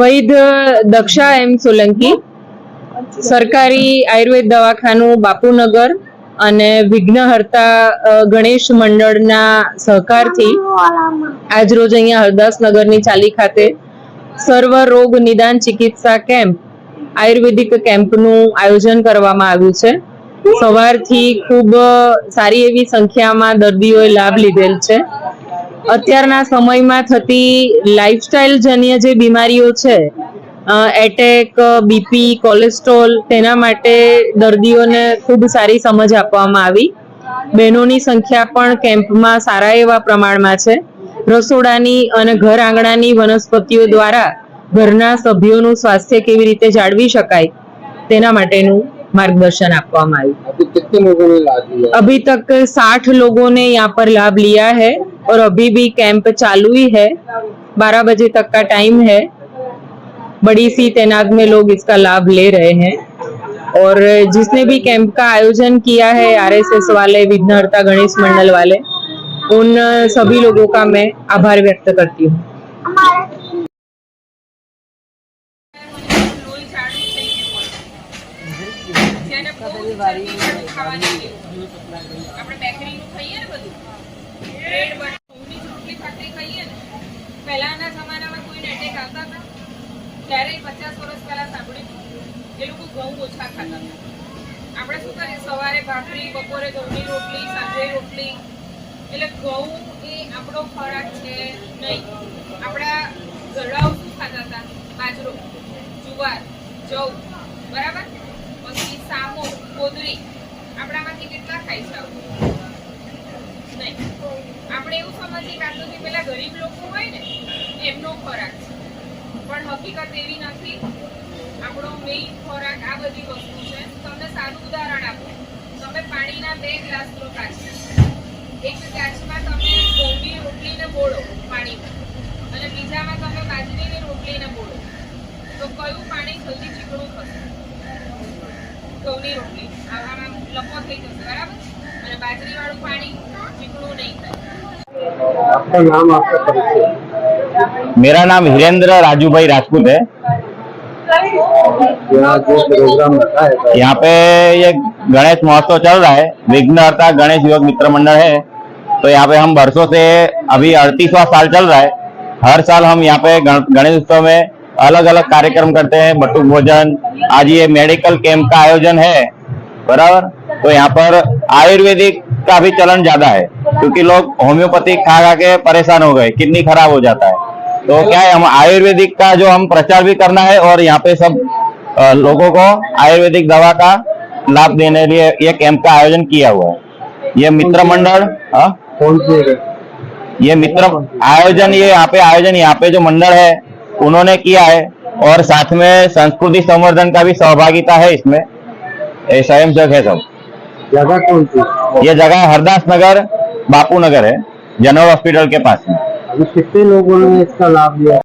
વૈદ દક્ષા એમ સોલંકી સરકારી આયુર્વેદ દવાખાનું બાપુનગર અને વિઘ્નહર્તા ગણેશ મંડળના સહકારથી આજરોજ અહીંયા હરદાસનગરની ચાલી ખાતે સર્વ રોગ નિદાન ચિકિત્સા કેમ્પ આયુર્વેદિક કેમ્પનું આયોજન કરવામાં આવ્યું છે. સવારથી ખૂબ સારી એવી સંખ્યામાં દર્દીઓએ લાભ લીધેલ છે. અત્યારના સમયમાં થતી લાઇફસ્ટાઇલ જન્ય જે બીમારીઓ છે એટેક બીપી કોલેસ્ટ્રોલ તેના માટે દર્દીઓને ખૂબ સારી સમજ આપવામાં આવી બહેનોની સંખ્યા પણ કેમ્પમાં સારા એવા પ્રમાણમાં છે રસોડાની અને ઘર આંગણાની વનસ્પતિઓ દ્વારા ઘરના સભ્યોનું સ્વાસ્થ્ય કેવી રીતે જાળવી શકાય તેના માટેનું मार्गदर्शन આપવામાં આવ્યું अभी कितने लोगों ने लाभ लिया अभी तक साठ लोगों ने यहाँ पर लाभ लिया है और अभी भी कैंप चालू ही है बारह बजे तक का टाइम है बड़ी सी तैनात में लोग इसका लाभ ले रहे हैं और जिसने भी कैंप का आयोजन किया है आरएसएस वाले विघ्नहर्ता गणेश मंडल वाले उन सभी लोगों का मैं आभार व्यक्त करती हूँ લોહી જાડું થઈ ગયું હોય. જેને બહુ ચરબી વાળું ખાવાની ટેવ હોય. આપણે બેકરીનું ખાઈએ ને બધું બ્રેડ બટર આવતા હતા? ત્યારે પચાસ વર્ષ પહેલા સાંભળ્યું એ લોકો ઘઉં ઓછા ખાતા હતા. આપણે શું કરીએ? સવારે ભાખરી, બપોરે ઘઉંની રોટલી, સાંજે રોટલી. એટલે ઘઉં એ આપણો ખોરાક છે નહીં. આપણા ઘરડાઓ શું ખાતા હતા? બાજરો, જુવાર, જવ. બરાબર? પછી સામો કોદરી આપણામાંથી કેટલા ખાઈ છે નહીં. આપણે એવું સમજીએ કે પેલા ગરીબ લોકો હોય ને, એમનો ખોરાક છે. પણ હકીકત એવી નથી. આપણો મેઇન ખોરાક આ બધી વસ્તુ છે. તમને સારું ઉદાહરણ આપો. તમે પાણીના બે ગ્લાસ લો કાચમાં એક ગ્લાસમાં તમે ઘઉંની રોટલીને બોળો પાણીમાં અને બીજામાં તમે બાજરીની રોટલીને બોળો. તો કયું પાણી જલ્દી ચીકણું થશે? ઘઉંની રોટલી. આવામાં લપો થઈ જશે, બરાબર? અને બાજરીવાળું પાણી ચીકણું નહીં થાય. આપનું નામ આપતા પરિચય मेरा नाम हिरेंद्र राजू भाई राजपूत है। यहाँ जो प्रोग्राम रखा है यहाँ पे ये गणेश महोत्सव चल रहा है। विघ्नहर्ता गणेश युवक मित्र मंडल है। तो यहाँ पे हम वर्षों से अभी अड़तीसवा साल चल रहा है। हर साल हम यहाँ पे गणेश उत्सव में अलग अलग कार्यक्रम करते हैं। बटुक भोजन आज ये मेडिकल कैंप का आयोजन है। बराबर? तो यहाँ पर आयुर्वेदिक का भी चलन ज़्यादा है। क्योंकि लोग होम्योपैथिक खा खा के परेशान हो गए। किडनी खराब हो जाता है। तो क्या है हम आयुर्वेदिक का जो हम प्रचार भी करना है और यहाँ पे सब लोगों को आयुर्वेदिक दवा का लाभ देने के लिए ये कैंप का आयोजन किया हुआ है। ये मित्र मंडल कौन से ये मित्र आयोजन ये यहाँ पे आयोजन यहाँ पे जो मंडल है उन्होंने किया है और साथ में संस्कृति संवर्धन का भी सहभागिता है इसमें। स्वयं सेवक है सब। जगह कौन सी? ये जगह हरदास नगर बापू नगर है जनरल हॉस्पिटल के पास में। अभी कितने लोगों ने इसका लाभ लिया